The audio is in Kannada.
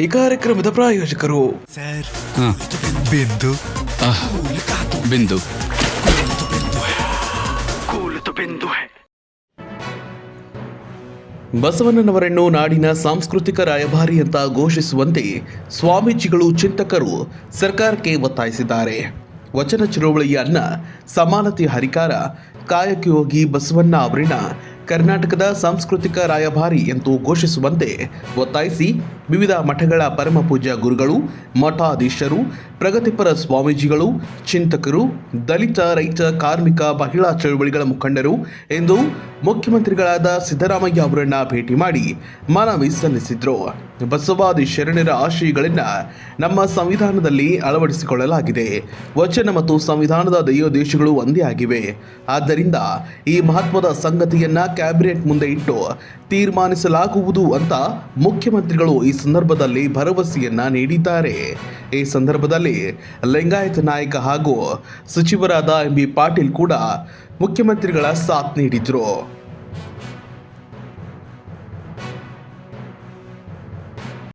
ಈ ಕಾರ್ಯಕ್ರಮದ ಪ್ರಾಯೋಜಕರು. ಬಿಂದು. ಬಿಂದು. ಬಸವಣ್ಣನವರನ್ನು ನಾಡಿನ ಸಾಂಸ್ಕೃತಿಕ ರಾಯಭಾರಿ ಅಂತ ಘೋಷಿಸುವಂತೆ ಸ್ವಾಮೀಜಿಗಳು ಚಿಂತಕರು ಸರ್ಕಾರಕ್ಕೆ ಒತ್ತಾಯಿಸಿದ್ದಾರೆ. ವಚನ ಚಳುವಳಿಯ ಅನ್ನ ಸಮಾನತೆ ಹರಿಕಾರ ಕಾಯಕಯೋಗಿ ಬಸವಣ್ಣ ಅವರನ್ನ ಕರ್ನಾಟಕದ ಸಾಂಸ್ಕೃತಿಕ ರಾಯಭಾರಿ ಎಂದು ಘೋಷಿಸುವಂತೆ ಒತ್ತಾಯಿಸಿ ವಿವಿಧ ಮಠಗಳ ಪರಮ ಪೂಜ್ಯ ಗುರುಗಳು, ಮಠಾಧೀಶರು, ಪ್ರಗತಿಪರ ಸ್ವಾಮೀಜಿಗಳು, ಚಿಂತಕರು, ದಲಿತ, ರೈತ, ಕಾರ್ಮಿಕ, ಮಹಿಳಾ ಚಳುವಳಿಗಳ ಮುಖಂಡರು ಎಂದು ಮುಖ್ಯಮಂತ್ರಿಗಳಾದ ಸಿದ್ದರಾಮಯ್ಯ ಅವರನ್ನ ಭೇಟಿ ಮಾಡಿ ಮನವಿ ಸಲ್ಲಿಸಿದ್ರು. ಬಸವಾದಿ ಶರಣರ ಆಶಯಗಳನ್ನು ನಮ್ಮ ಸಂವಿಧಾನದಲ್ಲಿ ಅಳವಡಿಸಿಕೊಳ್ಳಲಾಗಿದೆ. ವಚನ ಮತ್ತು ಸಂವಿಧಾನದ ದೇಶಗಳು ಒಂದೇ ಆಗಿವೆ. ಆದ್ದರಿಂದ ಈ ಮಹತ್ವದ ಸಂಗತಿಯನ್ನ ಕ್ಯಾಬಿನೆಟ್ ಮುಂದೆ ಇಟ್ಟು ತೀರ್ಮಾನಿಸಲಾಗುವುದು ಅಂತ ಮುಖ್ಯಮಂತ್ರಿಗಳು ಈ ಸಂದರ್ಭದಲ್ಲಿ ಭರವಸೆಯನ್ನ ನೀಡಿದ್ದಾರೆ. ಈ ಸಂದರ್ಭದಲ್ಲಿ ಲಿಂಗಾಯತ ನಾಯಕ ಹಾಗೂ ಸಚಿವರಾದ ಎಂ ಬಿ ಪಾಟೀಲ್ ಕೂಡ ಮುಖ್ಯಮಂತ್ರಿಗಳ ಸಾಥ್ ನೀಡಿದ್ರು.